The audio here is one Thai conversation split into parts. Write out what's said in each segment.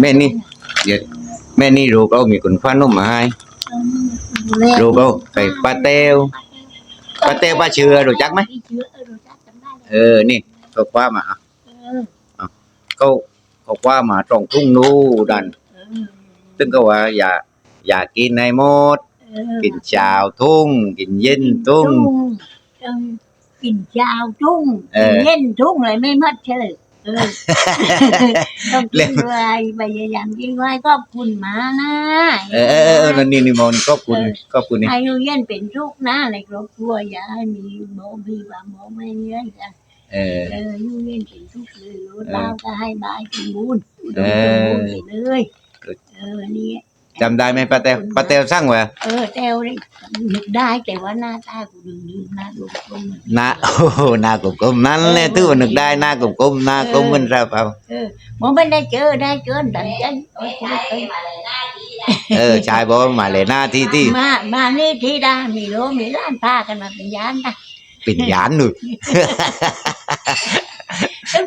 แม่นี่เดี๋ยวแม่นี่รูปเรามีคนฟ้านุ่มมาให้รูปเราไปป้าเตวป้าเตวป้าเชื่อรู้จักไหมเชื่อเออรู้จักจำได้เลยเออนี่เขาคว้ามาอะเออเขาเขาคว้ามาตรงทุ่งนู้ดันเออซึ่งก็ว่าอย่าอย่ากินในมดเออกินชาวทุ่ง กินเย็นทุ่งเออกินเช้าทุ่งเอกินอเย็นทุ่งเลยไม่มัดเชย เออต้องกินไว้พยายามกินไว้ก็คุณหมานะเออเออเออแล้วนี่นี่มอนก็คุณก็คุณนี่อายุเย็นเป็นทุกข์นะในครอบครัวอย่าให้มีโมบีว่าโมไม่เงี้ยกันเออ เอออายุเย็นเป็นทุกข์เลยรู้เราก็ให้บายกินบุญเออบุญไปเลยเออนี่ จำได้ไหมป้าเตวป้าเตวสร้างไว้เออแต้วนี่นึกได้แต่ว่าหน้าตากูดึงดึงหน้าดูกลมหน้าโอ้โหหน้ากลมๆนั่นแหละถือว่านึกได้หน้ากลมๆหน้ากลมเหมันเราเอาเออมันไม่ได้เจอได้เจอดังใจโอ้ยเออเออชายบอกว่ามาเลยหน้าที่ที่มามานี่ที่ได้มีโลมีร้านพากันมาเป็นยานนะปิ่นหยานหนุซึ่ง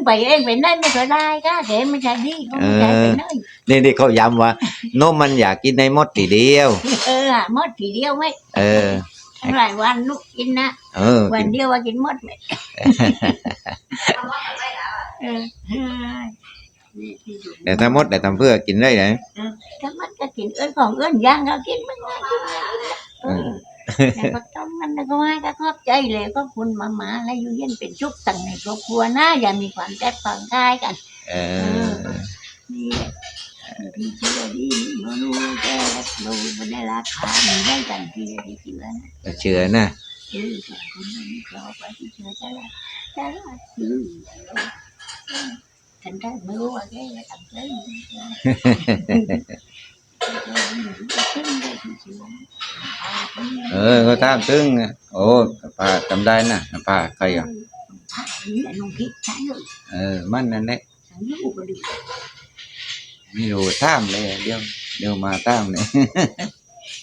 ไปเองไปนั่นไม่ก็ได้ก็แต่ไม่ใช่ดีก็ไม่ใช่ไปนั่นนี่นี่เขาย้ำว่านมมันอยากกินในมดทีเดียว เอออะหมดทีเดียวไหมเออทั้งหลายวันลูกกินนะเออวักินนเดียวว่ากินหมดเลยเออเออนี่ที่สุดแต่ถ้ามดแต่ทำเพื่อกินได้ไหนถ้ามันก็กินเอื้อนของเอื้อนย่างก็กินมันง่ายกินง่ายเออแต่ก็ต้องมันก็ว่าก็ขอบใจเลยก็คุณมาหมาและอยู่เย็นเป็นชุกตั้งในครอบครัวนะอย่ามีความแตกต่างกายกัน เออนี่แหละพี่เชื่อดีมารู้แก่ดูมันได้ราคามีได้กันพี่ได้เชื่อนะก็เชื่อนะเออสองคนนี้รอไปที่เชื่อจะละจะละซื้อฉันได้ไม่รู้ว่าแกจะทำอะไรขึ้นได้ที่ เชื่อเออก็ตามตึงโอ้ป้าจำได้นะป้าใครอะถ้านี้ไอ้น้องคิดใช่เลยเออมันนั่นแหละฉันรู้ก็ดีไม่รู้ตามเลยเดี๋ยวเดี๋ยวมาตามเลย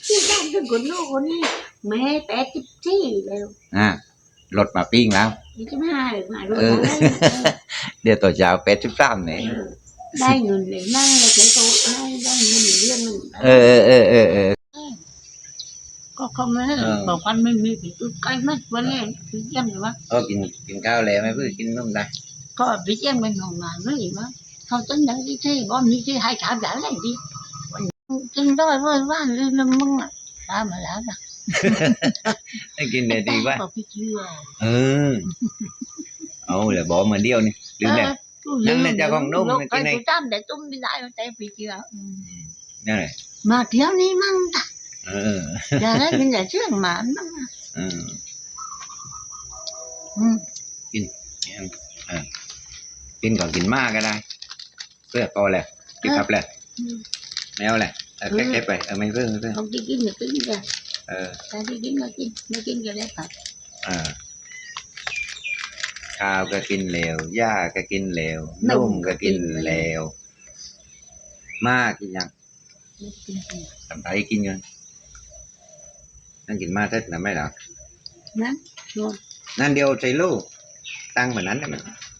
ที่ได้ถึงคนนู้นคนนี้แม่แปดสิบสี่แล้วอะรถมาปิ้งแล้วยี่สิบห้าหรือมาดูเออเดี๋ยวต่อเช้าเป็ดสิบสามเนี่ยได้เงินเลยนั่งเลยใช้โต๊ะได้ได้ เงินเรื่องหนึ่งเออเออเออเออเออก็เขาไม่เออบอกวันไม่มีผีใกล้มากวันแรกพี่เยี่ยมหรือว่าก็กินกินข้าวแล้วไหมเพื่อกินนมได้ก็พี่เยี่ยมเป็นของงานไม่หรือว่าเขาตั้งใจที่ที่บอมนี่ที่ให้ถามอย่างไรดีกินได้เว้ยว่าเรื่องมึงอะตามมาแล้วนะให้กินเนี่ยดีป่ะบอกพี่เชื่อเออเอาเลยบอกมาเดียวนี่ลืมแล้วนั่นแหละเจ้าของนุ่มใครกินไอ้กูจำแต่ตุ้มไม่ได้แต่พี่เชื่ออืม นั่นแหละมาเที่ยวนี้มั่งจ้ะเอออย่าได้กินแต่เชื่องหมามั่งอะเอออืมเออกินก่อนกินมากก็ได้ เพื่อพอแล้วกินครับแล้วไม่เอาแหละเออแค่ไปเออไม่เพิ่มไม่เพิ่มเขาที่กินอย่ากินกันเออใครที่กินก็กินไม่กินก็ได้ครับเออข้าวก็กินเหลวหญ้าก็กินเหลวนุ่มก็กินเหลวมากกินยังไม่กินกัน ทำไทยกินยังนั่งกินมากเท่านั้นไม่หรอนะชวนนั่นเดียวใส่ลูกตั้งเหมือนนั้นได้ไหม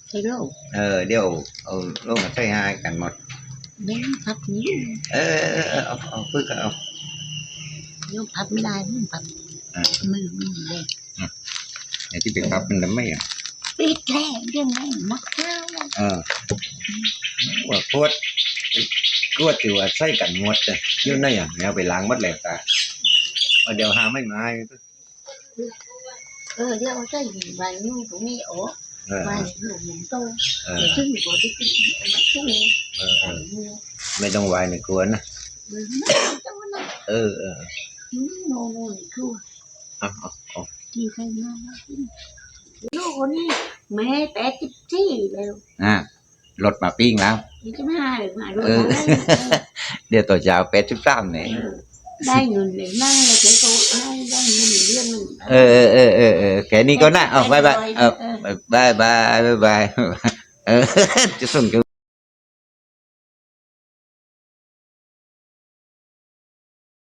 ใช่โลกเออเดี๋ยวเอาลูกมาใส่ให้กันหมดเบ้นพับนี้เออเออเออเอาเอาพึ่งก็เอายกพับไม่ได้มันพับอ่ามือมือเลยไอ้ที่เป็นครับมันทำไม่อะปิดแค่เรื่องนั้นนักข้าวอะเออว่าพวด กวดถือว่าใส่กันหมดเลยอยื่นได้อย่างเอาไปล้างหมดแล้วตาเอาเดี๋ยวหาไม่มาเออเดี๋ยวใส่ใบนู้นตรงนี้โอ้เออใบหนุ่มหนุ่มโตเออเดี๋ยวซึ่งบอกที่กินแบบซึ่งเออใส่เออมือไม่ต้องไวในกวนนะมือไม่ต้องนะเออเออโน่โน่คือเอาเอาเอาที่ใครมาลูกคนนี้แม่แปดสิบสี่แล้วอะ รถมาปิ้งแล้วยี่สิบห้าหรือมาดูเออ เดี๋ยวต่อเช้าเป็ดสิบสามเนี่ยได้เงินเลยนั่งเลยใช้โต๊ะได้ได้เงินเรื่องหนึ่งเออเออเออเออเออแค่นี้ก็น่าเอาบายบายเออบายบายบายบายเออจะส่ง